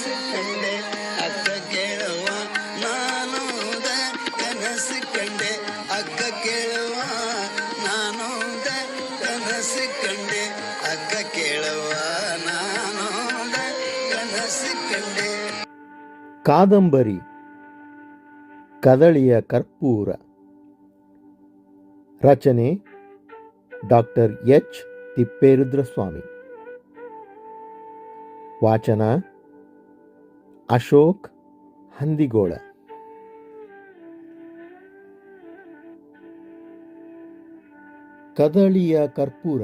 ಕನಸು ಕಂಡೆ ಅಕ್ಕ ಕೇಳುವ ನಾನು ಕನಸು ಕಂಡೆ ಅಕ್ಕ ಕೇಳುವ ನಾನು ಕನಸು ಕಂಡೆ ಅಕ್ಕ ಕೇಳುವ ನಾನು ಕನಸು ಕಂಡೆ ಕಾದಂಬರಿ ಕದಳಿಯ ಕರ್ಪೂರ ರಚನೆ ಡಾಕ್ಟರ್ ಎಚ್ ತಿಪ್ಪೇರುದ್ರಸ್ವಾಮಿ ವಾಚನ ಅಶೋಕ್ ಹಂದಿಗೋಳ. ಕದಳಿಯ ಕರ್ಪೂರ.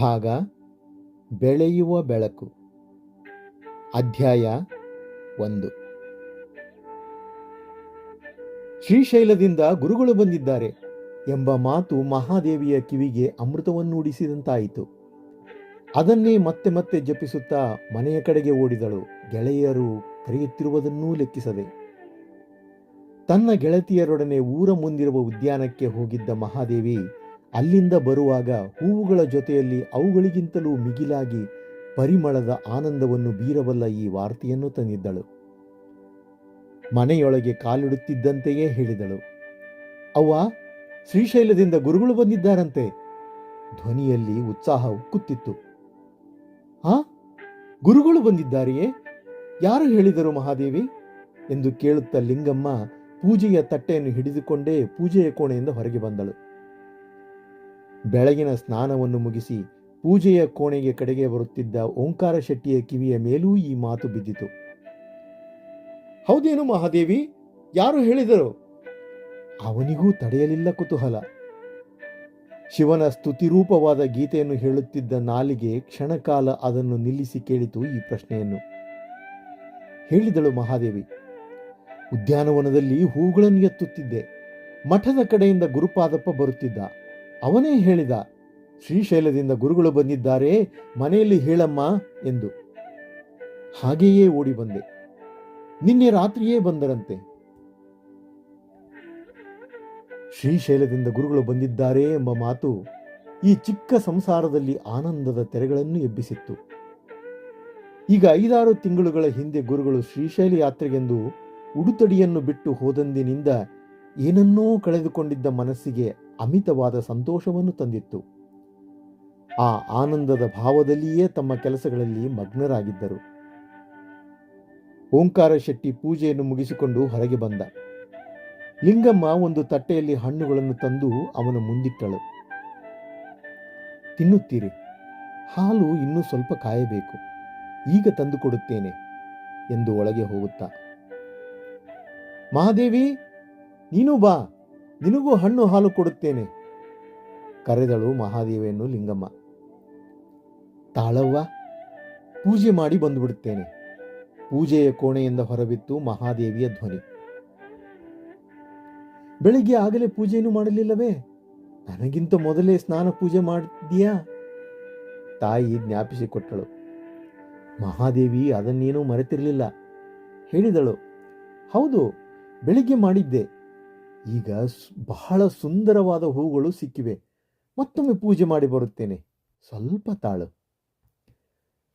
ಭಾಗ, ಬೆಳೆಯುವ ಬೆಳಕು. ಅಧ್ಯಾಯ ಒಂದು. ಶ್ರೀಶೈಲದಿಂದ ಗುರುಗಳು ಬಂದಿದ್ದಾರೆ ಎಂಬ ಮಾತು ಮಹಾದೇವಿಯ ಕಿವಿಗೆ ಅಮೃತವನ್ನೂಡಿಸಿದಂತಾಯಿತು. ಅದನ್ನೇ ಮತ್ತೆ ಮತ್ತೆ ಜಪಿಸುತ್ತಾ ಮನೆಯ ಕಡೆಗೆ ಓಡಿದಳು. ಗೆಳೆಯರು ಕರೆಯುತ್ತಿರುವುದನ್ನೂ ಲೆಕ್ಕಿಸದೆ. ತನ್ನ ಗೆಳತಿಯರೊಡನೆ ಊರ ಮುಂದಿರುವ ಉದ್ಯಾನಕ್ಕೆ ಹೋಗಿದ್ದ ಮಹಾದೇವಿ ಅಲ್ಲಿಂದ ಬರುವಾಗ ಹೂವುಗಳ ಜೊತೆಯಲ್ಲಿ ಅವುಗಳಿಗಿಂತಲೂ ಮಿಗಿಲಾಗಿ ಪರಿಮಳದ ಆನಂದವನ್ನು ಬೀರಬಲ್ಲ ಈ ವಾರ್ತೆಯನ್ನು ತಂದಿದ್ದಳು. ಮನೆಯೊಳಗೆ ಕಾಲಿಡುತ್ತಿದ್ದಂತೆಯೇ ಹೇಳಿದಳು. ಅವ್ವ, ಶ್ರೀಶೈಲದಿಂದ ಗುರುಗಳು ಬಂದಿದ್ದಾರಂತೆ. ಧ್ವನಿಯಲ್ಲಿ ಉತ್ಸಾಹ ಉಕ್ಕುತ್ತಿತ್ತು. ಆ? ಗುರುಗಳು ಬಂದಿದ್ದಾರೆಯೇ? ಯಾರು ಹೇಳಿದರು ಮಹಾದೇವಿ? ಎಂದು ಕೇಳುತ್ತಾ ಲಿಂಗಮ್ಮ ಪೂಜೆಯ ತಟ್ಟೆಯನ್ನು ಹಿಡಿದುಕೊಂಡೇ ಪೂಜೆಯ ಕೋಣೆಯಿಂದ ಹೊರಗೆ ಬಂದಳು. ಬೆಳಗಿನ ಸ್ನಾನವನ್ನು ಮುಗಿಸಿ ಪೂಜೆಯ ಕೋಣೆಗೆ ಕಡೆಗೆ ಬರುತ್ತಿದ್ದ ಓಂಕಾರ ಶೆಟ್ಟಿಯ ಕಿವಿಯ ಮೇಲೂ ಈ ಮಾತು ಬಿದ್ದಿತು. ಹೌದೇನು ಮಹಾದೇವಿ? ಯಾರು ಹೇಳಿದರು? ಅವನಿಗೂ ತಡೆಯಲಿಲ್ಲ ಕುತೂಹಲ. ಶಿವನ ಸ್ತುತಿರೂಪವಾದ ಗೀತೆಯನ್ನು ಹೇಳುತ್ತಿದ್ದ ನಾಲಿಗೆ ಕ್ಷಣಕಾಲ ಅದನ್ನು ನಿಲ್ಲಿಸಿ ಕೇಳಿತು ಈ ಪ್ರಶ್ನೆಯನ್ನು. ಹೇಳಿದಳು ಮಹಾದೇವಿ, ಉದ್ಯಾನವನದಲ್ಲಿ ಹೂಗಳನ್ನು ಎತ್ತುತ್ತಿದ್ದೆ. ಮಠದ ಕಡೆಯಿಂದ ಗುರುಪಾದಪ್ಪ ಬರುತ್ತಿದ್ದ. ಅವನೇ ಹೇಳಿದ, ಶ್ರೀಶೈಲದಿಂದ ಗುರುಗಳು ಬಂದಿದ್ದಾರೆ, ಮನೆಯಲ್ಲಿ ಹೇಳಮ್ಮ ಎಂದು. ಹಾಗೆಯೇ ಓಡಿ ಬಂದೆ. ನಿನ್ನೆ ರಾತ್ರಿಯೇ ಬಂದರಂತೆ. ಶ್ರೀಶೈಲದಿಂದ ಗುರುಗಳು ಬಂದಿದ್ದಾರೆ ಎಂಬ ಮಾತು ಈ ಚಿಕ್ಕ ಸಂಸಾರದಲ್ಲಿ ಆನಂದದ ತೆರೆಗಳನ್ನು ಎಬ್ಬಿಸಿತ್ತು. ಈಗ ಐದಾರು ತಿಂಗಳುಗಳ ಹಿಂದೆ ಗುರುಗಳು ಶ್ರೀಶೈಲ ಯಾತ್ರೆಗೆಂದು ಉಡುತಡಿಯನ್ನು ಬಿಟ್ಟು ಹೋದಂದಿನಿಂದ ಏನನ್ನೋ ಕಳೆದುಕೊಂಡಿದ್ದ ಮನಸ್ಸಿಗೆ ಅಮಿತವಾದ ಸಂತೋಷವನ್ನು ತಂದಿತ್ತು. ಆ ಆನಂದದ ಭಾವದಲ್ಲಿಯೇ ತಮ್ಮ ಕೆಲಸಗಳಲ್ಲಿ ಮಗ್ನರಾಗಿದ್ದರು. ಓಂಕಾರ ಶೆಟ್ಟಿ ಪೂಜೆಯನ್ನು ಮುಗಿಸಿಕೊಂಡು ಹೊರಗೆ ಬಂದ. ಲಿಂಗಮ್ಮ ಒಂದು ತಟ್ಟೆಯಲ್ಲಿ ಹಣ್ಣುಗಳನ್ನು ತಂದು ಅವನ ಮುಂದಿಟ್ಟಳು. ತಿನ್ನುತ್ತೀರಿ. ಹಾಲು ಇನ್ನೂ ಸ್ವಲ್ಪ ಕಾಯಬೇಕು. ಈಗ ತಂದು ಕೊಡುತ್ತೇನೆ ಎಂದು ಒಳಗೆ ಹೋಗುತ್ತಾ. ಮಹಾದೇವಿ, ನೀನು ಬಾ. ನಿನಗೂ ಹಣ್ಣು ಹಾಲು ಕೊಡುತ್ತೇನೆ. ಕರೆದಳು ಮಹಾದೇವಿಯನ್ನು ಲಿಂಗಮ್ಮ. ತಾಳವ್ವ, ಪೂಜೆ ಮಾಡಿ ಬಂದುಬಿಡುತ್ತೇನೆ. ಪೂಜೆಯ ಕೋಣೆಯಿಂದ ಹೊರಬಿತ್ತು ಮಹಾದೇವಿಯ ಧ್ವನಿ. ಬೆಳಿಗ್ಗೆ ಆಗಲೇ ಪೂಜೆಯನ್ನು ಮಾಡಲಿಲ್ಲವೇ? ನನಗಿಂತ ಮೊದಲೇ ಸ್ನಾನ ಪೂಜೆ ಮಾಡಿದ್ಯಾ? ತಾಯಿ ಜ್ಞಾಪಿಸಿಕೊಟ್ಟಳು. ಮಹಾದೇವಿ ಅದನ್ನೇನೂ ಮರೆತಿರಲಿಲ್ಲ. ಹೇಳಿದಳು, ಹೌದು, ಬೆಳಿಗ್ಗೆ ಮಾಡಿದ್ದೆ. ಈಗ ಬಹಳ ಸುಂದರವಾದ ಹೂಗಳು ಸಿಕ್ಕಿವೆ. ಮತ್ತೊಮ್ಮೆ ಪೂಜೆ ಮಾಡಿ ಬರುತ್ತೇನೆ. ಸ್ವಲ್ಪ ತಾಳು.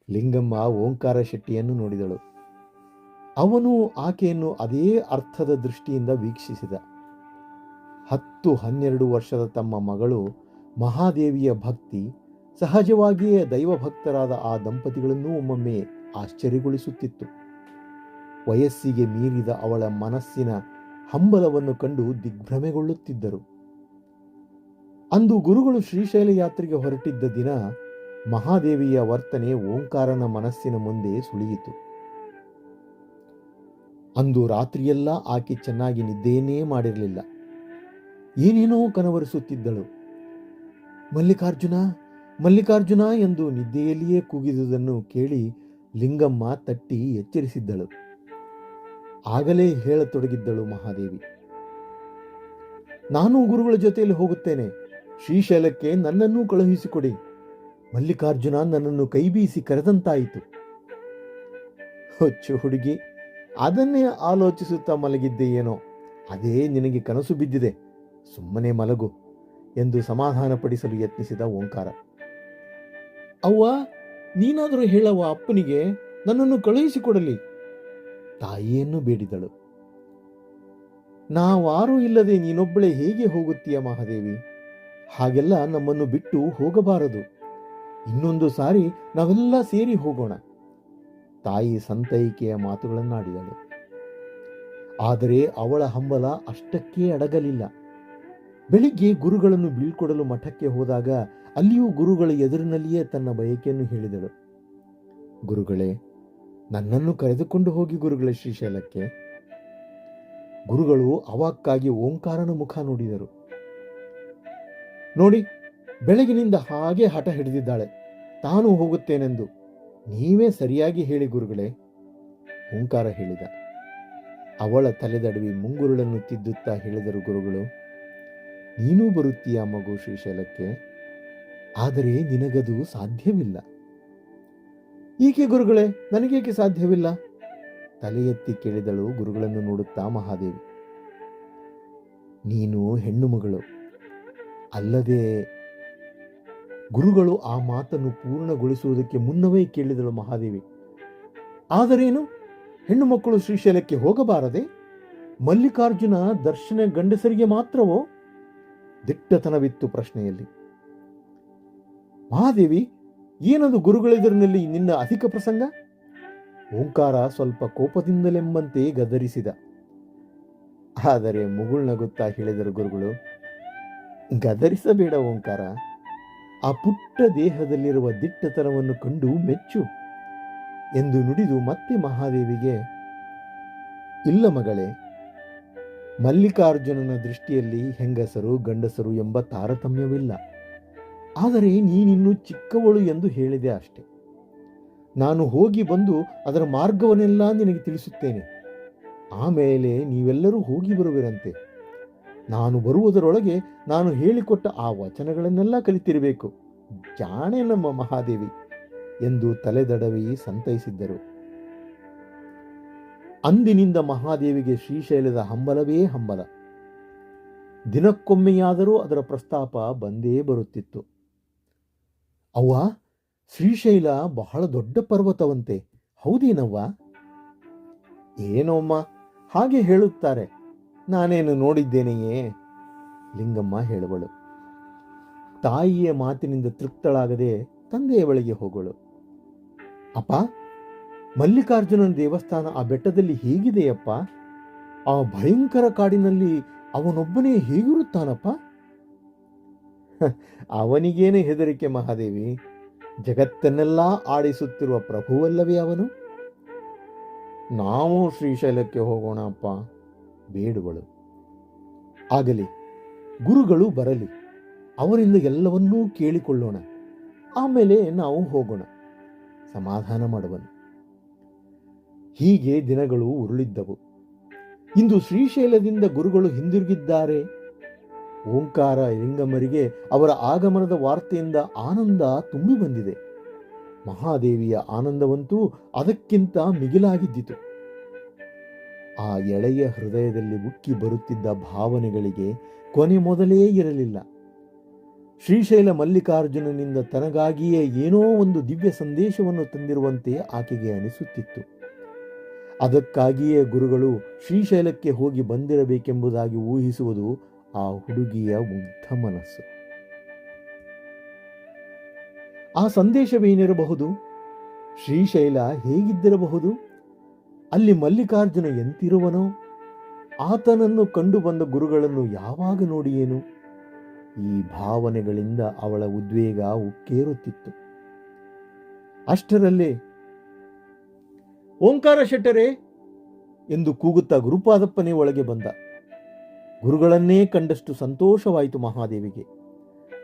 ಲಿಂಗಮ್ಮ ಓಂಕಾರ ಶೆಟ್ಟಿಯನ್ನು ನೋಡಿದಳು. ಅವನು ಆಕೆಯನ್ನು ಅದೇ ಅರ್ಥದ ದೃಷ್ಟಿಯಿಂದ ವೀಕ್ಷಿಸಿದ. ಹತ್ತು ಹನ್ನೆರಡು ವರ್ಷದ ತಮ್ಮ ಮಗಳು ಮಹಾದೇವಿಯ ಭಕ್ತಿ, ಸಹಜವಾಗಿಯೇ ದೈವಭಕ್ತರಾದ ಆ ದಂಪತಿಗಳನ್ನು ಒಮ್ಮೊಮ್ಮೆ ಆಶ್ಚರ್ಯಗೊಳಿಸುತ್ತಿತ್ತು. ವಯಸ್ಸಿಗೆ ಮೀರಿದ ಅವಳ ಮನಸ್ಸಿನ ಹಂಬಲವನ್ನು ಕಂಡು ದಿಗ್ಭ್ರಮೆಗೊಳ್ಳುತ್ತಿದ್ದರು. ಅಂದು ಗುರುಗಳು ಶ್ರೀಶೈಲ ಯಾತ್ರೆಗೆ ಹೊರಟಿದ್ದ ದಿನ ಮಹಾದೇವಿಯ ವರ್ತನೆ ಓಂಕಾರನ ಮನಸ್ಸಿನ ಮುಂದೆ ಸುಳಿಯಿತು. ಅಂದು ರಾತ್ರಿಯೆಲ್ಲ ಆಕೆ ಚೆನ್ನಾಗಿ ನಿದ್ದೆಯನ್ನೇ ಮಾಡಿರಲಿಲ್ಲ. ಏನೇನೋ ಕನವರಿಸುತ್ತಿದ್ದಳು. ಮಲ್ಲಿಕಾರ್ಜುನ ಮಲ್ಲಿಕಾರ್ಜುನ ಎಂದು ನಿದ್ದೆಯಲ್ಲಿಯೇ ಕೂಗಿದುದನ್ನು ಕೇಳಿ ಲಿಂಗಮ್ಮ ತಟ್ಟಿ ಎಚ್ಚರಿಸಿದ್ದಳು. ಆಗಲೇ ಹೇಳತೊಡಗಿದ್ದಳು ಮಹಾದೇವಿ. ನಾನು ಗುರುಗಳ ಜೊತೆಯಲ್ಲಿ ಹೋಗುತ್ತೇನೆ. ಶ್ರೀಶೈಲಕ್ಕೆ ನನ್ನನ್ನೂ ಕಳುಹಿಸಿಕೊಡಿ. ಮಲ್ಲಿಕಾರ್ಜುನ ನನ್ನನ್ನು ಕೈಬೀಸಿ ಕರೆದಂತಾಯಿತು. ಹೊಚ್ಚು ಹುಡುಗಿ, ಅದನ್ನೇ ಆಲೋಚಿಸುತ್ತಾ ಮಲಗಿದ್ದೆ ಏನೋ ಅದೇ ನಿನಗೆ ಕನಸು ಬಿದ್ದಿದೆ. ಸುಮ್ಮನೆ ಮಲಗು ಎಂದು ಸಮಾಧಾನಪಡಿಸಲು ಯತ್ನಿಸಿದ ಓಂಕಾರ. ಅವ್ವ ನೀನಾದರೂ ಹೇಳವ ಅಪ್ಪನಿಗೆ ನನ್ನನ್ನು ಕಳುಹಿಸಿಕೊಡಲಿ. ತಾಯಿಯನ್ನು ಬೇಡಿದಳು. ನಾವಾರೂ ಇಲ್ಲದೆ ನೀನೊಬ್ಬಳೇ ಹೇಗೆ ಹೋಗುತ್ತೀಯ ಮಹಾದೇವಿ? ಹಾಗೆಲ್ಲ ನಮ್ಮನ್ನು ಬಿಟ್ಟು ಹೋಗಬಾರದು. ಇನ್ನೊಂದು ಸಾರಿ ನಾವೆಲ್ಲ ಸೇರಿ ಹೋಗೋಣ. ತಾಯಿ ಸಂತೈಕೆಯ ಮಾತುಗಳನ್ನಾಡಿದಳು. ಆದರೆ ಅವಳ ಹಂಬಲ ಅಷ್ಟಕ್ಕೇ ಅಡಗಲಿಲ್ಲ. ಬೆಳಿಗ್ಗೆ ಗುರುಗಳನ್ನು ಬೀಳ್ಕೊಡಲು ಮಠಕ್ಕೆ ಹೋದಾಗ ಅಲ್ಲಿಯೂ ಗುರುಗಳ ಎದುರಿನಲ್ಲಿಯೇ ತನ್ನ ಬಯಕೆಯನ್ನು ಹೇಳಿದಳು. ಗುರುಗಳೇ, ನನ್ನನ್ನು ಕರೆದುಕೊಂಡು ಹೋಗಿ ಗುರುಗಳ ಶ್ರೀಶೈಲಕ್ಕೆ. ಗುರುಗಳು ಅವಾಕ್ಕಾಗಿ ಓಂಕಾರನ ಮುಖ ನೋಡಿದರು. ನೋಡಿ, ಬೆಳಗಿನಿಂದ ಹಾಗೆ ಹಠ ಹಿಡಿದಿದ್ದಾಳೆ. ತಾನು ಹೋಗುತ್ತೇನೆಂದು. ನೀವೇ ಸರಿಯಾಗಿ ಹೇಳಿ ಗುರುಗಳೇ. ಓಂಕಾರ ಹೇಳಿದ. ಅವಳ ತಲೆದಡವಿ ಮುಂಗುರುಳನ್ನು ತಿದ್ದುತ್ತಾ ಹೇಳಿದರು ಗುರುಗಳು. ನೀನೂ ಬರುತ್ತೀಯ ಮಗು ಶ್ರೀಶೈಲಕ್ಕೆ? ಆದರೆ ನಿನಗದು ಸಾಧ್ಯವಿಲ್ಲ. ಈಕೆ ಗುರುಗಳೇ, ನನಗೇಕೆ ಸಾಧ್ಯವಿಲ್ಲ? ತಲೆ ಎತ್ತಿ ಕೇಳಿದಳು ಗುರುಗಳನ್ನು ನೋಡುತ್ತಾ ಮಹಾದೇವಿ. ನೀನು ಹೆಣ್ಣು ಮಗಳು. ಅಲ್ಲದೆ ಗುರುಗಳು ಆ ಮಾತನ್ನು ಪೂರ್ಣಗೊಳಿಸುವುದಕ್ಕೆ ಮುನ್ನವೇ ಕೇಳಿದಳು ಮಹಾದೇವಿ. ಆದರೇನು? ಹೆಣ್ಣು ಮಕ್ಕಳು ಶ್ರೀಶೈಲಕ್ಕೆ ಹೋಗಬಾರದೆ? ಮಲ್ಲಿಕಾರ್ಜುನ ದರ್ಶನ ಗಂಡಸರಿಗೆ ಮಾತ್ರವೋ? ದಿಟ್ಟತನವಿತ್ತು ಪ್ರಶ್ನೆಯಲ್ಲಿ. ಮಹಾದೇವಿ, ಏನದು ಗುರುಗಳೆದುರಿನಲ್ಲಿ ನಿನ್ನ ಅಧಿಕ ಪ್ರಸಂಗ? ಓಂಕಾರ ಸ್ವಲ್ಪ ಕೋಪದಿಂದಲೆಂಬಂತೆ ಗದರಿಸಿದ. ಆದರೆ ಮುಗುಳ್ನಗುತ್ತಾ ಹೇಳಿದರು ಗುರುಗಳು, ಗದರಿಸಬೇಡ ಓಂಕಾರ. ಆ ಪುಟ್ಟ ದೇಹದಲ್ಲಿರುವ ದಿಟ್ಟತನವನ್ನು ಕಂಡು ಮೆಚ್ಚು ಎಂದು ನುಡಿದು ಮತ್ತೆ ಮಹಾದೇವಿಗೆ, ಇಲ್ಲ ಮಗಳೇ ಮಲ್ಲಿಕಾರ್ಜುನನ ದೃಷ್ಟಿಯಲ್ಲಿ ಹೆಂಗಸರು, ಗಂಡಸರು ಎಂಬ ತಾರತಮ್ಯವಿಲ್ಲ. ಆದರೆ ನೀನಿನ್ನೂ ಚಿಕ್ಕವಳು ಎಂದು ಹೇಳಿದೆ ಅಷ್ಟೆ. ನಾನು ಹೋಗಿ ಬಂದು ಅದರ ಮಾರ್ಗವನ್ನೆಲ್ಲ ನಿನಗೆ ತಿಳಿಸುತ್ತೇನೆ. ಆಮೇಲೆ ನೀವೆಲ್ಲರೂ ಹೋಗಿ ಬರುವಿರಂತೆ. ನಾನು ಬರುವುದರೊಳಗೆ ನಾನು ಹೇಳಿಕೊಟ್ಟ ಆ ವಚನಗಳನ್ನೆಲ್ಲ ಕಲಿತಿರಬೇಕು. ಜಾಣೆ ನಮ್ಮ ಮಹಾದೇವಿ ಎಂದು ತಲೆದಡವಿ ಸಂತೈಸಿದ್ದರು. ಅಂದಿನಿಂದ ಮಹಾದೇವಿಗೆ ಶ್ರೀಶೈಲದ ಹಂಬಲವೇ ಹಂಬಲ. ದಿನಕ್ಕೊಮ್ಮೆಯಾದರೂ ಅದರ ಪ್ರಸ್ತಾಪ ಬಂದೇ ಬರುತ್ತಿತ್ತು. ಅವ್ವ, ಶ್ರೀಶೈಲ ಬಹಳ ದೊಡ್ಡ ಪರ್ವತವಂತೆ, ಹೌದೇನವ್ವ? ಏನೋಮ್ಮ, ಹಾಗೆ ಹೇಳುತ್ತಾರೆ. ನಾನೇನು ನೋಡಿದ್ದೇನೆಯೇ? ಲಿಂಗಮ್ಮ ಹೇಳುವಳು. ತಾಯಿಯ ಮಾತಿನಿಂದ ತೃಪ್ತಳಾಗದೆ ತಂದೆಯ ಬಳಿಗೆ ಹೋಗಳು ಅಪ್ಪ ಮಲ್ಲಿಕಾರ್ಜುನನ ದೇವಸ್ಥಾನ ಆ ಬೆಟ್ಟದಲ್ಲಿ ಹೇಗಿದೆಯಪ್ಪ? ಆ ಭಯಂಕರ ಕಾಡಿನಲ್ಲಿ ಅವನೊಬ್ಬನೇ ಹೇಗಿರುತ್ತಾನಪ್ಪ? ಅವನಿಗೇನೆ ಹೆದರಿಕೆ ಮಹಾದೇವಿ? ಜಗತ್ತನ್ನೆಲ್ಲ ಆಡಿಸುತ್ತಿರುವ ಪ್ರಭುವಲ್ಲವೇ ಅವನು? ನಾವು ಶ್ರೀಶೈಲಕ್ಕೆ ಹೋಗೋಣ ಅಪ್ಪ ಬೇಡುವಳು. ಆಗಲಿ, ಗುರುಗಳು ಬರಲಿ, ಅವರಿಂದ ಎಲ್ಲವನ್ನೂ ಕೇಳಿಕೊಳ್ಳೋಣ. ಆಮೇಲೆ ನಾವು ಹೋಗೋಣ. ಸಮಾಧಾನ ಮಾಡುವನು. ಹೀಗೆ ದಿನಗಳು ಉರುಳಿದ್ದವು. ಇಂದು ಶ್ರೀಶೈಲದಿಂದ ಗುರುಗಳು ಹಿಂದಿರುಗಿದ್ದಾರೆ. ಓಂಕಾರ ಲಿಂಗಮ್ಮರಿಗೆ ಅವರ ಆಗಮನದ ವಾರ್ತೆಯಿಂದ ಆನಂದ ತುಂಬಿ ಬಂದಿದೆ. ಮಹಾದೇವಿಯ ಆನಂದವಂತೂ ಅದಕ್ಕಿಂತ ಮಿಗಿಲಾಗಿದ್ದಿತು. ಆ ಎಳೆಯ ಹೃದಯದಲ್ಲಿ ಉಕ್ಕಿ ಬರುತ್ತಿದ್ದ ಭಾವನೆಗಳಿಗೆ ಕೊನೆ ಮೊದಲೇ ಇರಲಿಲ್ಲ. ಶ್ರೀಶೈಲ ಮಲ್ಲಿಕಾರ್ಜುನನಿಂದ ತನಗಾಗಿಯೇ ಏನೋ ಒಂದು ದಿವ್ಯ ಸಂದೇಶವನ್ನು ತಂದಿರುವಂತೆ ಆಕೆಗೆ ಅನಿಸುತ್ತಿತ್ತು. ಅದಕ್ಕಾಗಿಯೇ ಗುರುಗಳು ಶ್ರೀಶೈಲಕ್ಕೆ ಹೋಗಿ ಬಂದಿರಬೇಕೆಂಬುದಾಗಿ ಊಹಿಸುವುದು ಆ ಹುಡುಗಿಯ ಮುಗ್ಧ ಮನಸ್ಸು ಆ ಸಂದೇಶವೇನಿರಬಹುದು? ಶ್ರೀಶೈಲ ಹೇಗಿದ್ದಿರಬಹುದು? ಅಲ್ಲಿ ಮಲ್ಲಿಕಾರ್ಜುನ ಎಂತಿರುವನೋ? ಆತನನ್ನು ಕಂಡು ಬಂದ ಗುರುಗಳನ್ನು ಯಾವಾಗ ನೋಡಿಯೇನು? ಈ ಭಾವನೆಗಳಿಂದ ಅವಳ ಉದ್ವೇಗ ಉಕ್ಕೇರುತ್ತಿತ್ತು. ಅಷ್ಟರಲ್ಲೇ ಓಂಕಾರ ಶೆಟ್ಟರೇ ಎಂದು ಕೂಗುತ್ತಾ ಗುರುಪಾದಪ್ಪನೇ ಒಳಗೆ ಬಂದ. ಗುರುಗಳನ್ನೇ ಕಂಡಷ್ಟು ಸಂತೋಷವಾಯಿತು ಮಹಾದೇವಿಗೆ.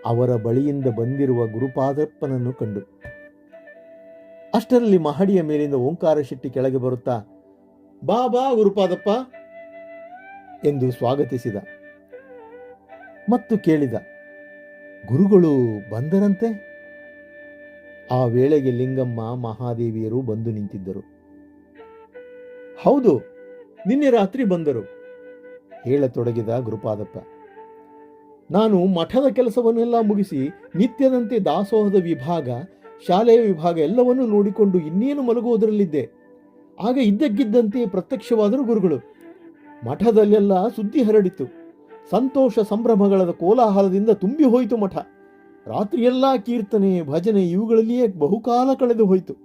ಅವರ ಬಳಿಯಿಂದ ಬಂದಿರುವ ಗುರುಪಾದಪ್ಪನನ್ನು ಕಂಡು. ಅಷ್ಟರಲ್ಲಿ ಮಹಡಿಯ ಮೇಲಿಂದ ಓಂಕಾರ ಶೆಟ್ಟಿ ಕೆಳಗೆ ಬರುತ್ತಾ, ಬಾ ಬಾ, ಗುರುಪಾದಪ್ಪ ಎಂದು ಸ್ವಾಗತಿಸಿದ. ಮತ್ತು ಕೇಳಿದ, ಗುರುಗಳು ಬಂದರಂತೆ? ಆ ವೇಳೆಗೆ ಲಿಂಗಮ್ಮ ಮಹಾದೇವಿಯರು ಬಂದು ನಿಂತಿದ್ದರು. ಹೌದು, ನಿನ್ನೆ ರಾತ್ರಿ ಬಂದರು. ಹೇಳತೊಡಗಿದ ಗುರುಪಾದಪ್ಪ, ನಾನು ಮಠದ ಕೆಲಸವನ್ನೆಲ್ಲ ಮುಗಿಸಿ ನಿತ್ಯದಂತೆ ದಾಸೋಹದ ವಿಭಾಗ, ಶಾಲೆಯ ವಿಭಾಗ ಎಲ್ಲವನ್ನೂ ನೋಡಿಕೊಂಡು ಇನ್ನೇನು ಮಲಗುವುದರಲ್ಲಿದ್ದೆ. ಆಗ ಇದ್ದಕ್ಕಿದ್ದಂತೆ ಪ್ರತ್ಯಕ್ಷವಾದರು ಗುರುಗಳು. ಮಠದಲ್ಲೆಲ್ಲ ಸುದ್ದಿ ಹರಡಿತು. ಸಂತೋಷ ಸಂಭ್ರಮಗಳ ಕೋಲಾಹಲದಿಂದ ತುಂಬಿ ಹೋಯಿತು ಮಠ. ರಾತ್ರಿಯೆಲ್ಲ ಕೀರ್ತನೆ, ಭಜನೆ ಇವುಗಳಲ್ಲಿಯೇ ಬಹುಕಾಲ ಕಳೆದು ಹೋಯಿತು.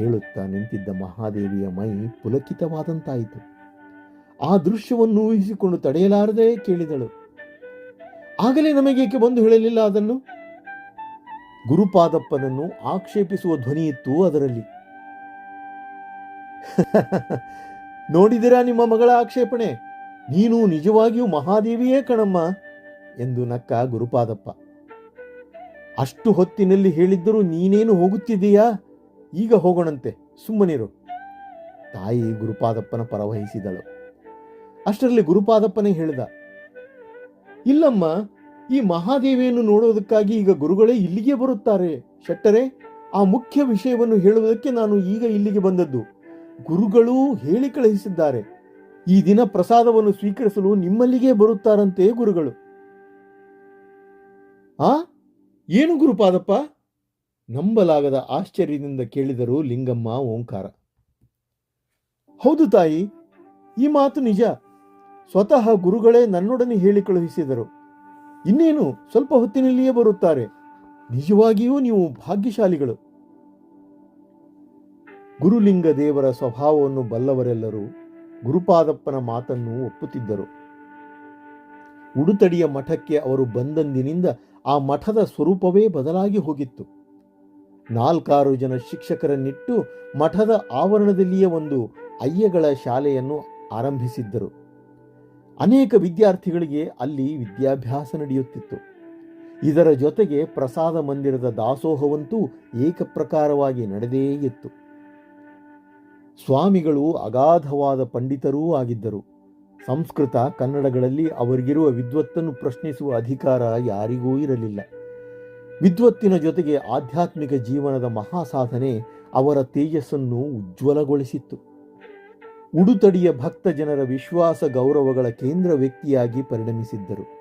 ಕೇಳುತ್ತಾ ನಿಂತಿದ್ದ ಮಹಾದೇವಿಯ ಮೈ ಪುಲಕಿತವಾದಂತಾಯಿತು. ಆ ದೃಶ್ಯವನ್ನು ಊಹಿಸಿಕೊಂಡು ತಡೆಯಲಾರದೆ ಕೇಳಿದಳು. ಆಗಲೇ ನಮಗೇಕೆ ಬಂದು ಹೇಳಲಿಲ್ಲ ಅದನ್ನು? ಗುರುಪಾದಪ್ಪನನ್ನು ಆಕ್ಷೇಪಿಸುವ ಧ್ವನಿಯಿತ್ತು ಅದರಲ್ಲಿ. ನೋಡಿದಿರಾ ನಿಮ್ಮ ಮಗಳ ಆಕ್ಷೇಪಣೆ? ನೀನು ನಿಜವಾಗಿಯೂ ಮಹಾದೇವಿಯೇ ಕಣಮ್ಮ? ಎಂದು ನಕ್ಕ ಗುರುಪಾದಪ್ಪ. ಅಷ್ಟು ಹೊತ್ತಿನಲ್ಲಿ ಹೇಳಿದ್ದರೂ ನೀನೇನು ಹೋಗುತ್ತಿದ್ದೀಯಾ? ಈಗ ಹೋಗೋಣಂತೆ, ಸುಮ್ಮನಿರು. ತಾಯಿ ಗುರುಪಾದಪ್ಪನ ಪರವಹಿಸಿದಳು. ಅಷ್ಟರಲ್ಲಿ ಗುರುಪಾದಪ್ಪನೇ ಹೇಳಿದ, ಇಲ್ಲಮ್ಮ, ಈ ಮಹಾದೇವಿಯನ್ನು ನೋಡೋದಕ್ಕಾಗಿ ಈಗ ಗುರುಗಳೇ ಇಲ್ಲಿಗೆ ಬರುತ್ತಾರೆ. ಶೆಟ್ಟರೆ, ಆ ಮುಖ್ಯ ವಿಷಯವನ್ನು ಹೇಳುವುದಕ್ಕೆ ನಾನು ಈಗ ಇಲ್ಲಿಗೆ ಬಂದದ್ದು. ಗುರುಗಳು ಹೇಳಿ ಕಳುಹಿಸಿದ್ದಾರೆ. ಈ ದಿನ ಪ್ರಸಾದವನ್ನು ಸ್ವೀಕರಿಸಲು ನಿಮ್ಮಲ್ಲಿಗೆ ಬರುತ್ತಾರಂತೆ ಗುರುಗಳು. ಆ? ಏನು ಗುರುಪಾದಪ್ಪ? ನಂಬಲಾಗದ ಆಶ್ಚರ್ಯದಿಂದ ಕೇಳಿದರು ಲಿಂಗಮ್ಮ ಓಂಕಾರ. ಹೌದು ತಾಯಿ, ಈ ಮಾತು ನಿಜ. ಸ್ವತಃ ಗುರುಗಳೇ ನನ್ನೊಡನೆ ಹೇಳಿ ಕಳುಹಿಸಿದರು. ಇನ್ನೇನು, ಸ್ವಲ್ಪ ಹೊತ್ತಿನಲ್ಲಿಯೇ ಬರುತ್ತಾರೆ. ನಿಜವಾಗಿಯೂ ನೀವು ಭಾಗ್ಯಶಾಲಿಗಳು. ಗುರುಲಿಂಗ ದೇವರ ಸ್ವಭಾವವನ್ನು ಬಲ್ಲವರೆಲ್ಲರೂ ಗುರುಪಾದಪ್ಪನ ಮಾತನ್ನು ಒಪ್ಪುತ್ತಿದ್ದರು. ಉಡುತಡಿಯ ಮಠಕ್ಕೆ ಅವರು ಬಂದಂದಿನಿಂದ ಆ ಮಠದ ಸ್ವರೂಪವೇ ಬದಲಾಗಿ ಹೋಗಿತ್ತು. ನಾಲ್ಕಾರು ಜನ ಶಿಕ್ಷಕರನ್ನಿಟ್ಟು ಮಠದ ಆವರಣದಲ್ಲಿಯೇ ಒಂದು ಅಯ್ಯಗಳ ಶಾಲೆಯನ್ನು ಆರಂಭಿಸಿದ್ದರು. ಅನೇಕ ವಿದ್ಯಾರ್ಥಿಗಳಿಗೆ ಅಲ್ಲಿ ವಿದ್ಯಾಭ್ಯಾಸ ನಡೆಯುತ್ತಿತ್ತು. ಇದರ ಜೊತೆಗೆ ಪ್ರಸಾದ ಮಂದಿರದ ದಾಸೋಹವಂತೂ ಏಕಪ್ರಕಾರವಾಗಿ ನಡೆದೇ ಇತ್ತು. ಸ್ವಾಮಿಗಳು ಅಗಾಧವಾದ ಪಂಡಿತರೂ ಆಗಿದ್ದರು. ಸಂಸ್ಕೃತ ಕನ್ನಡಗಳಲ್ಲಿ ಅವರಿಗಿರುವ ವಿದ್ವತ್ತನ್ನು ಪ್ರಶ್ನಿಸುವ ಅಧಿಕಾರ ಯಾರಿಗೂ ಇರಲಿಲ್ಲ. ವಿದ್ವತ್ತಿನ ಜೊತೆಗೆ ಆಧ್ಯಾತ್ಮಿಕ ಜೀವನದ ಮಹಾಸಾಧನೆ ಅವರ ತೇಜಸ್ಸನ್ನು ಉಜ್ವಲಗೊಳಿಸಿತ್ತು. ಉಡುತಡಿಯ ಭಕ್ತ ಜನರ ವಿಶ್ವಾಸ ಗೌರವಗಳ ಕೇಂದ್ರ ವ್ಯಕ್ತಿಯಾಗಿ ಪರಿಣಮಿಸಿದ್ದರು.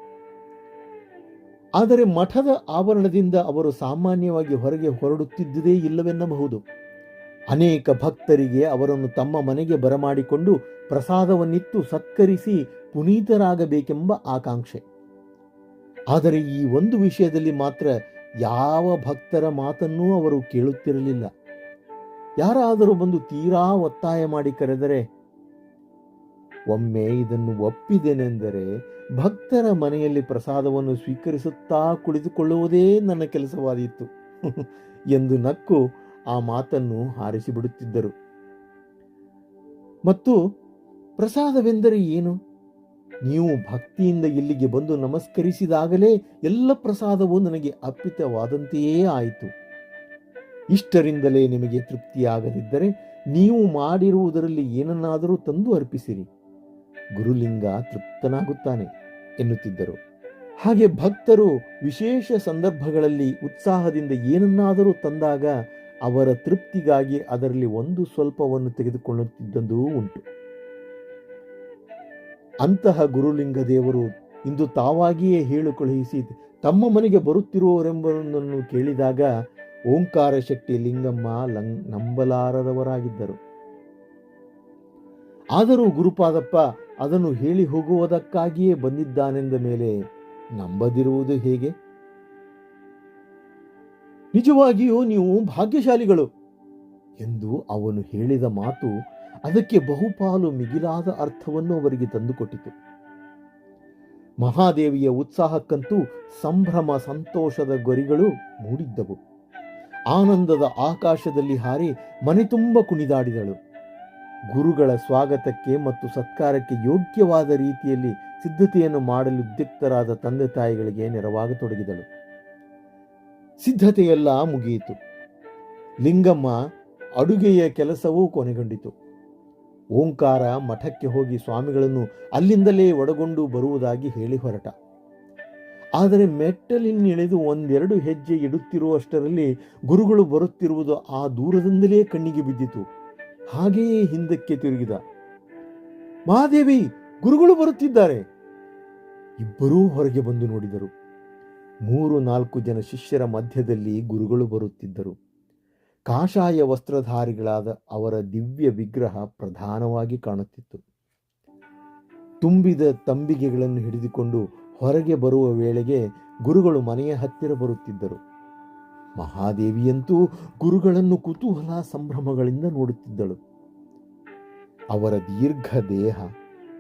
ಆದರೆ ಮಠದ ಆವರಣದಿಂದ ಅವರು ಸಾಮಾನ್ಯವಾಗಿ ಹೊರಗೆ ಹೊರಡುತ್ತಿದ್ದುದೇ ಇಲ್ಲವೆನ್ನಬಹುದು. ಅನೇಕ ಭಕ್ತರಿಗೆ ಅವರನ್ನು ತಮ್ಮ ಮನೆಗೆ ಬರಮಾಡಿಕೊಂಡು ಪ್ರಸಾದವನ್ನಿತ್ತು ಸತ್ಕರಿಸಿ ಪುನೀತರಾಗಬೇಕೆಂಬ ಆಕಾಂಕ್ಷೆ. ಆದರೆ ಈ ಒಂದು ವಿಷಯದಲ್ಲಿ ಮಾತ್ರ ಯಾವ ಭಕ್ತರ ಮಾತನ್ನೂ ಅವರು ಕೇಳುತ್ತಿರಲಿಲ್ಲ. ಯಾರಾದರೂ ಬಂದು ತೀರಾ ಒತ್ತಾಯ ಮಾಡಿ ಕರೆದರೆ, ಒಮ್ಮೆ ಇದನ್ನು ಒಪ್ಪಿದೆನೆಂದರೆ ಭಕ್ತರ ಮನೆಯಲ್ಲಿ ಪ್ರಸಾದವನ್ನು ಸ್ವೀಕರಿಸುತ್ತಾ ಕುಳಿತುಕೊಳ್ಳುವುದೇ ನನ್ನ ಕೆಲಸವಾದೀತು ಎಂದು ನಕ್ಕು ಆ ಮಾತನ್ನು ಹಾರಿಸಿಬಿಡುತ್ತಿದ್ದರು. ಮತ್ತು ಪ್ರಸಾದವೆಂದರೆ ಏನು? ನೀವು ಭಕ್ತಿಯಿಂದ ಇಲ್ಲಿಗೆ ಬಂದು ನಮಸ್ಕರಿಸಿದಾಗಲೇ ಎಲ್ಲ ಪ್ರಸಾದವು ನನಗೆ ಅರ್ಪಿತವಾದಂತೆಯೇ ಆಯಿತು. ಇಷ್ಟರಿಂದಲೇ ನಿಮಗೆ ತೃಪ್ತಿಯಾಗದಿದ್ದರೆ ನೀವು ಮಾಡಿರುವುದರಲ್ಲಿ ಏನನ್ನಾದರೂ ತಂದು ಅರ್ಪಿಸಿರಿ. ಗುರುಲಿಂಗ ತೃಪ್ತನಾಗುತ್ತಾನೆ ಎನ್ನುತ್ತಿದ್ದರು. ಹಾಗೆ ಭಕ್ತರು ವಿಶೇಷ ಸಂದರ್ಭಗಳಲ್ಲಿ ಉತ್ಸಾಹದಿಂದ ಏನನ್ನಾದರೂ ತಂದಾಗ ಅವರ ತೃಪ್ತಿಗಾಗಿ ಅದರಲ್ಲಿ ಒಂದು ಸ್ವಲ್ಪವನ್ನು ತೆಗೆದುಕೊಳ್ಳುತ್ತಿದ್ದಂದೂ ಉಂಟು. ಅಂತಹ ಗುರುಲಿಂಗ ದೇವರು ಇಂದು ತಾವಾಗಿಯೇ ಹೇಳು ಕಳುಹಿಸಿ ತಮ್ಮ ಮನೆಗೆ ಬರುತ್ತಿರುವವರೆಂಬುದನ್ನು ಕೇಳಿದಾಗ ಓಂಕಾರ ಶಕ್ತಿ ಲಿಂಗಮ್ಮ ಲಂಗ್ ನಂಬಲಾರದವರಾಗಿದ್ದರು. ಆದರೂ ಗುರುಪಾದಪ್ಪ ಅದನ್ನು ಹೇಳಿ ಹೋಗುವುದಕ್ಕಾಗಿಯೇ ಬಂದಿದ್ದಾನೆಂದ ಮೇಲೆ ನಂಬದಿರುವುದು ಹೇಗೆ? ನಿಜವಾಗಿಯೂ ನೀವು ಭಾಗ್ಯಶಾಲಿಗಳು ಎಂದು ಅವನು ಹೇಳಿದ ಮಾತು ಅದಕ್ಕೆ ಬಹುಪಾಲು ಮಿಗಿಲಾದ ಅರ್ಥವನ್ನು ಅವರಿಗೆ ತಂದುಕೊಟ್ಟಿತು. ಮಹಾದೇವಿಯ ಉತ್ಸಾಹಕ್ಕಂತೂ ಸಂಭ್ರಮ ಸಂತೋಷದ ಗೊರಿಗಳು ಮೂಡಿದ್ದವು. ಆನಂದದ ಆಕಾಶದಲ್ಲಿ ಹಾರಿ ಮನೆ ತುಂಬ ಕುಣಿದಾಡಿದಳು. ಗುರುಗಳ ಸ್ವಾಗತಕ್ಕೆ ಮತ್ತು ಸತ್ಕಾರಕ್ಕೆ ಯೋಗ್ಯವಾದ ರೀತಿಯಲ್ಲಿ ಸಿದ್ಧತೆಯನ್ನು ಮಾಡಲು ಉದ್ಯುಕ್ತರಾದ ತಂದೆ ತಾಯಿಗಳಿಗೆ ನೆರವಾಗತೊಡಗಿದಳು. ಸಿದ್ಧತೆಯೆಲ್ಲ ಮುಗಿಯಿತು. ಲಿಂಗಮ್ಮ ಅಡುಗೆಯ ಕೆಲಸವೂ ಕೊನೆಗೊಂಡಿತು. ಓಂಕಾರ ಮಠಕ್ಕೆ ಹೋಗಿ ಸ್ವಾಮಿಗಳನ್ನು ಅಲ್ಲಿಂದಲೇ ಒಡಗೊಂಡು ಬರುವುದಾಗಿ ಹೇಳಿ ಹೊರಟ. ಆದರೆ ಮೆಟ್ಟಲಿನಿಳಿದು ಒಂದೆರಡು ಹೆಜ್ಜೆ ಇಡುತ್ತಿರುವಷ್ಟರಲ್ಲಿ ಗುರುಗಳು ಬರುತ್ತಿರುವುದು ಆ ದೂರದಿಂದಲೇ ಕಣ್ಣಿಗೆ ಬಿದ್ದಿತು. ಹಾಗೆಯೇ ಹಿಂದಕ್ಕೆ ತಿರುಗಿದ. ಮಹಾದೇವಿ, ಗುರುಗಳು ಬರುತ್ತಿದ್ದಾರೆ. ಇಬ್ಬರೂ ಹೊರಗೆ ಬಂದು ನೋಡಿದರು. ಮೂರು ನಾಲ್ಕು ಜನ ಶಿಷ್ಯರ ಮಧ್ಯದಲ್ಲಿ ಗುರುಗಳು ಬರುತ್ತಿದ್ದರು. ಕಾಷಾಯ ವಸ್ತ್ರಧಾರಿಗಳಾದ ಅವರ ದಿವ್ಯ ವಿಗ್ರಹ ಪ್ರಧಾನವಾಗಿ ಕಾಣುತ್ತಿತ್ತು. ತುಂಬಿದ ತಂಬಿಗೆಗಳನ್ನು ಹಿಡಿದುಕೊಂಡು ಹೊರಗೆ ಬರುವ ವೇಳೆಗೆ ಗುರುಗಳು ಮನೆಯ ಹತ್ತಿರ ಬರುತ್ತಿದ್ದರು. ಮಹಾದೇವಿಯಂತೂ ಗುರುಗಳನ್ನು ಕುತೂಹಲ ಸಂಭ್ರಮಗಳಿಂದ ನೋಡುತ್ತಿದ್ದಳು. ಅವರ ದೀರ್ಘ ದೇಹ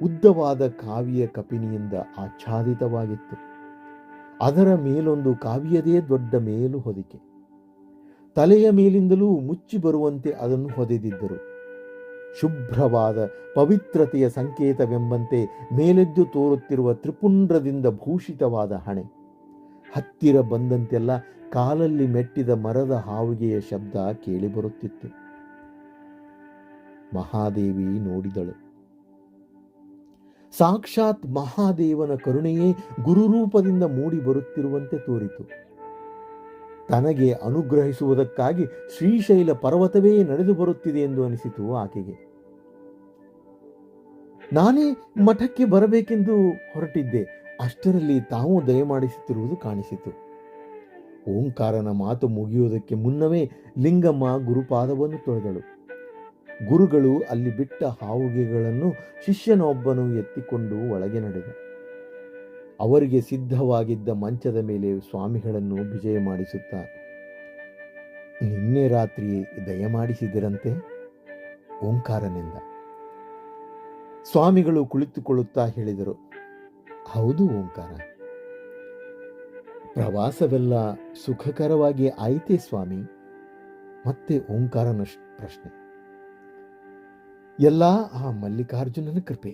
ಉದ್ದವಾದ ಕಾವಿಯ ಕಪಿನಿಯಿಂದ ಆಚ್ಛಾದಿತವಾಗಿತ್ತು. ಅದರ ಮೇಲೊಂದು ಕಾವಿಯದೇ ದೊಡ್ಡ ಮೇಲು ಹೊದಿಕೆ. ತಲೆಯ ಮೇಲಿಂದಲೂ ಮುಚ್ಚಿ ಬರುವಂತೆ ಅದನ್ನು ಹೊದೆದಿದ್ದರು. ಶುಭ್ರವಾದ ಪವಿತ್ರತೆಯ ಸಂಕೇತವೆಂಬಂತೆ ಮೇಲೆದ್ದು ತೋರುತ್ತಿರುವ ತ್ರಿಪುಂಡ್ರದಿಂದ ಭೂಷಿತವಾದ ಹಣೆ. ಹತ್ತಿರ ಬಂದಂತೆಲ್ಲ ಕಾಲಲ್ಲಿ ಮೆಟ್ಟಿದ ಮರದ ಹಾವಿಗೆಯ ಶಬ್ದ ಕೇಳಿಬರುತ್ತಿತ್ತು ಮಹಾದೇವಿ ನೋಡಿದಳು. ಸಾಕ್ಷಾತ್ ಮಹಾದೇವನ ಕರುಣೆಯೇ ಗುರುರೂಪದಿಂದ ಮೂಡಿ ಬರುತ್ತಿರುವಂತೆ ತೋರಿತು. ತನಗೆ ಅನುಗ್ರಹಿಸುವುದಕ್ಕಾಗಿ ಶ್ರೀಶೈಲ ಪರ್ವತವೇ ನಡೆದು ಬರುತ್ತಿದೆ ಎಂದು ಅನಿಸಿತು ಆಕೆಗೆ. ನಾನೇ ಮಠಕ್ಕೆ ಬರಬೇಕೆಂದು ಹೊರಟಿದ್ದೆ. ಅಷ್ಟರಲ್ಲಿ ತಾವು ದಯಮಾಡಿಸುತ್ತಿರುವುದು ಕಾಣಿಸಿತು. ಓಂಕಾರನ ಮಾತು ಮುಗಿಯುವುದಕ್ಕೆ ಮುನ್ನವೇ ಲಿಂಗಮ್ಮ ಗುರುಪಾದವನ್ನು ತೊಳೆದಳು. ಗುರುಗಳು ಅಲ್ಲಿ ಬಿಟ್ಟ ಹಾವುಗೆಗಳನ್ನು ಶಿಷ್ಯನೊಬ್ಬನು ಎತ್ತಿಕೊಂಡು ಒಳಗೆ ನಡೆದ. ಅವರಿಗೆ ಸಿದ್ಧವಾಗಿದ್ದ ಮಂಚದ ಮೇಲೆ ಸ್ವಾಮಿಗಳನ್ನು ವಿಜಯ ಮಾಡಿಸುತ್ತಾ, ನಿನ್ನೆ ರಾತ್ರಿ ದಯಮಾಡಿಸಿದಿರಂತೆ ಓಂಕಾರನಿಂದ. ಸ್ವಾಮಿಗಳು ಕುಳಿತುಕೊಳ್ಳುತ್ತಾ ಹೇಳಿದರು, ಹೌದು ಓಂಕಾರ. ಪ್ರವಾಸವೆಲ್ಲ ಸುಖಕರವಾಗಿ ಆಯಿತೇ ಸ್ವಾಮಿ, ಮತ್ತೆ ಓಂಕಾರನ ಪ್ರಶ್ನೆ. ಎಲ್ಲ ಆ ಮಲ್ಲಿಕಾರ್ಜುನನ ಕೃಪೆ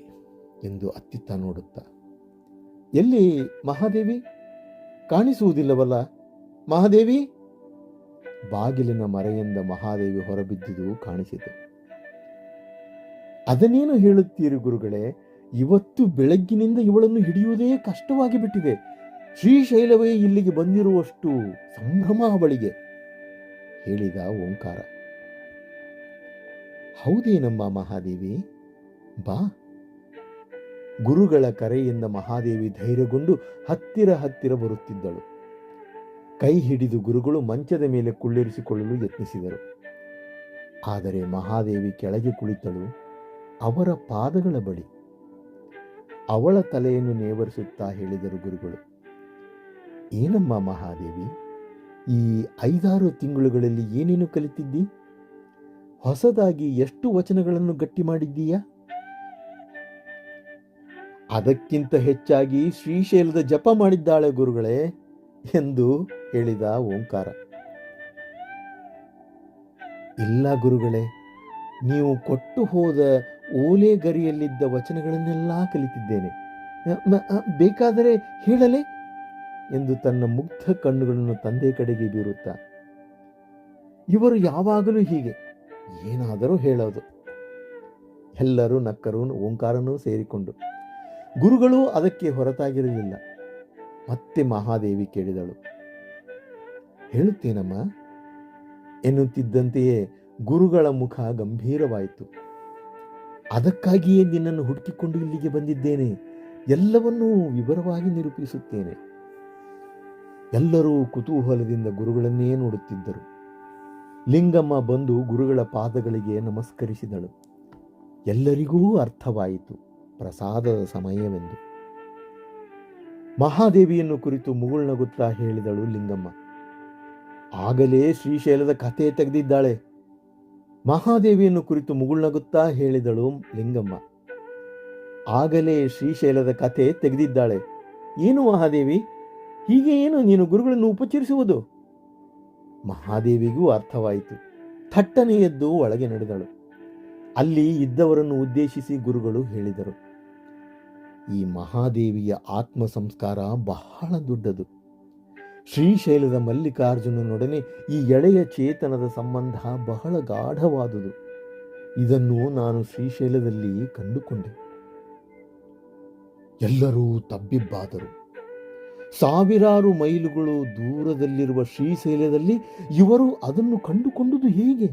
ಎಂದು ಅತ್ತಿತ್ತ ನೋಡುತ್ತಾ ಎಲ್ಲಿ ಮಹಾದೇವಿ? ಕಾಣಿಸುವುದಿಲ್ಲವಲ್ಲ. ಮಹಾದೇವಿ? ಬಾಗಿಲಿನ ಮರೆಯಿಂದ ಮಹಾದೇವಿ ಹೊರಬಿದ್ದುದು ಕಾಣಿಸಿತು. ಅದನ್ನೇನು ಹೇಳುತ್ತೀರಿ ಗುರುಗಳೇ? ಇವತ್ತು ಬೆಳಗ್ಗಿನಿಂದ ಇವಳನ್ನು ಹಿಡಿಯುವುದೇ ಕಷ್ಟವಾಗಿ ಬಿಟ್ಟಿದೆ ಶ್ರೀಶೈಲವೇ ಇಲ್ಲಿಗೆ ಬಂದಿರುವಷ್ಟು ಸಂಭ್ರಮ ಅವಳಿಗೆ, ಹೇಳಿದ ಓಂಕಾರ. ಹೌದೇನಮ್ಮ ಮಹಾದೇವಿ? ಬಾ. ಗುರುಗಳ ಕರೆಯಿಂದ ಮಹಾದೇವಿ ಧೈರ್ಯಗೊಂಡು ಹತ್ತಿರ ಹತ್ತಿರ ಬರುತ್ತಿದ್ದಳು. ಕೈ ಹಿಡಿದು ಗುರುಗಳು ಮಂಚದ ಮೇಲೆ ಕುಳ್ಳಿರಿಸಿಕೊಳ್ಳಲು ಯತ್ನಿಸಿದರು. ಆದರೆ ಮಹಾದೇವಿ ಕೆಳಗೆ ಕುಳಿತಳು. ಅವರ ಪಾದಗಳ ಬಳಿ. ಅವಳ ತಲೆಯನ್ನು ನೇವರಿಸುತ್ತಾ ಹೇಳಿದರು ಗುರುಗಳು. ಏನಮ್ಮ ಮಹಾದೇವಿ, ಈ ಐದಾರು ತಿಂಗಳುಗಳಲ್ಲಿ ಏನೇನು ಕಲಿತಿದ್ದಿ? ಹೊಸದಾಗಿ ಎಷ್ಟು ವಚನಗಳನ್ನು ಗಟ್ಟಿ ಮಾಡಿದ್ದೀಯಾ? ಅದಕ್ಕಿಂತ ಹೆಚ್ಚಾಗಿ ಶ್ರೀಶೈಲದ ಜಪ ಮಾಡಿದ್ದಾಳೆ ಗುರುಗಳೇ ಎಂದು ಹೇಳಿದ ಓಂಕಾರ. ಇಲ್ಲ ಗುರುಗಳೇ, ನೀವು ಕೊಟ್ಟು ಹೋದ ಓಲೆ ಗರಿಯಲ್ಲಿದ್ದ ವಚನಗಳನ್ನೆಲ್ಲ ಕಲಿತಿದ್ದೇನೆ. ಬೇಕಾದರೆ ಹೇಳಲೇ ಎಂದು ತನ್ನ ಮುಗ್ಧ ಕಣ್ಣುಗಳನ್ನು ತಂದೆ ಕಡೆಗೆ ಬೀರುತ್ತಾ, ಇವರು ಯಾವಾಗಲೂ ಹೀಗೆ, ಏನಾದರೂ ಹೇಳೋದು. ಎಲ್ಲರೂ ನಕ್ಕರು, ಓಂಕಾರನೂ ಸೇರಿಕೊಂಡು ಗುರುಗಳು ಅದಕ್ಕೆ ಹೊರತಾಗಿರಲಿಲ್ಲ. ಮತ್ತೆ ಮಹಾದೇವಿ ಕೇಳಿದಳು, ಹೇಳುತ್ತೇನಮ್ಮ? ಎನ್ನುತ್ತಿದ್ದಂತೆಯೇ ಗುರುಗಳ ಮುಖ ಗಂಭೀರವಾಯಿತು. ಅದಕ್ಕಾಗಿಯೇ ನಿನ್ನನ್ನು ಹುಡುಕಿಕೊಂಡು ಇಲ್ಲಿಗೆ ಬಂದಿದ್ದೇನೆ. ಎಲ್ಲವನ್ನೂ ವಿವರವಾಗಿ ನಿರೂಪಿಸುತ್ತೇನೆ. ಎಲ್ಲರೂ ಕುತೂಹಲದಿಂದ ಗುರುಗಳನ್ನೇ ನೋಡುತ್ತಿದ್ದರು. ಲಿಂಗಮ್ಮ ಬಂದು ಗುರುಗಳ ಪಾದಗಳಿಗೆ ನಮಸ್ಕರಿಸಿದಳು. ಎಲ್ಲರಿಗೂ ಅರ್ಥವಾಯಿತು. ಪ್ರಸಾದದ ಸಮಯವೆಂದು. ಮಹಾದೇವಿಯನ್ನು ಕುರಿತು ಮುಗುಳ್ನಗುತ್ತಾ ಹೇಳಿದಳು ಲಿಂಗಮ್ಮ. ಆಗಲೇ ಶ್ರೀಶೈಲದ ಕಥೆ ತೆಗೆದಿದ್ದಾಳೆ. ಮಹಾದೇವಿಯನ್ನು ಕುರಿತು ಮುಗುಳ್ನಗುತ್ತಾ ಹೇಳಿದಳು ಲಿಂಗಮ್ಮ. ಆಗಲೇ ಶ್ರೀಶೈಲದ ಕಥೆ ತೆಗೆದಿದ್ದಾಳೆ. ಏನು ಮಹಾದೇವಿ? ಹೀಗೆ ಏನು ನೀನು ಗುರುಗಳನ್ನು ಉಪಚರಿಸುವುದು? ಮಹಾದೇವಿಗೂ ಅರ್ಥವಾಯಿತು. ಥಟ್ಟನೆ ಎದ್ದು ಒಳಗೆ ನಡೆದಳು. ಅಲ್ಲಿ ಇದ್ದವರನ್ನು ಉದ್ದೇಶಿಸಿ ಗುರುಗಳು ಹೇಳಿದರು. ಈ ಮಹಾದೇವಿಯ ಆತ್ಮ ಸಂಸ್ಕಾರ ಬಹಳ ದೊಡ್ಡದು. ಶ್ರೀಶೈಲದ ಮಲ್ಲಿಕಾರ್ಜುನನೊಡನೆ ಈ ಎಳೆಯ ಚೇತನದ ಸಂಬಂಧ ಬಹಳ ಗಾಢವಾದುದು. ಇದನ್ನು ನಾನು ಶ್ರೀಶೈಲದಲ್ಲಿ ಕಂಡುಕೊಂಡೆ. ಎಲ್ಲರೂ ತಬ್ಬಿಬ್ಬಾದರು. ಸಾವಿರಾರು ಮೈಲುಗಳು ದೂರದಲ್ಲಿರುವ ಶ್ರೀಶೈಲದಲ್ಲಿ ಇವರು ಅದನ್ನು ಕಂಡುಕೊಂಡುದು ಹೇಗೆ?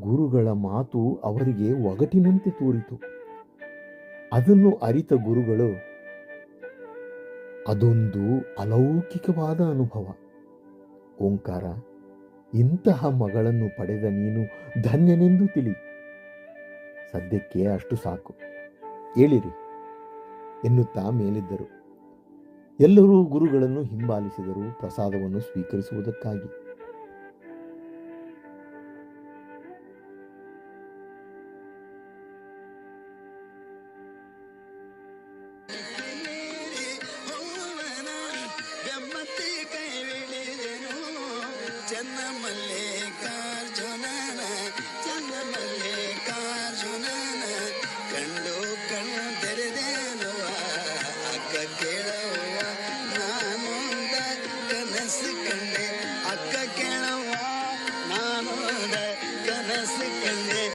ಗುರುಗಳ ಮಾತು ಅವರಿಗೆ ಒಗಟಿನಂತೆ ತೋರಿತು. ಅದನ್ನು ಅರಿತ ಗುರುಗಳು, ಅದೊಂದು ಅಲೌಕಿಕವಾದ ಅನುಭವ. ಓಂಕಾರ, ಇಂತಹ ಮಗಳನ್ನು ಪಡೆದ ನೀನು ಧನ್ಯನೆಂದು ತಿಳಿ. ಸದ್ಯಕ್ಕೆ ಅಷ್ಟು ಸಾಕು. ಹೇಳಿರಿ ಎನ್ನುತ್ತಾ ಮೇಲಿದ್ದರು. ಎಲ್ಲರೂ ಗುರುಗಳನ್ನು ಹಿಂಬಾಲಿಸಿದರು, ಪ್ರಸಾದವನ್ನು ಸ್ವೀಕರಿಸುವುದಕ್ಕಾಗಿ.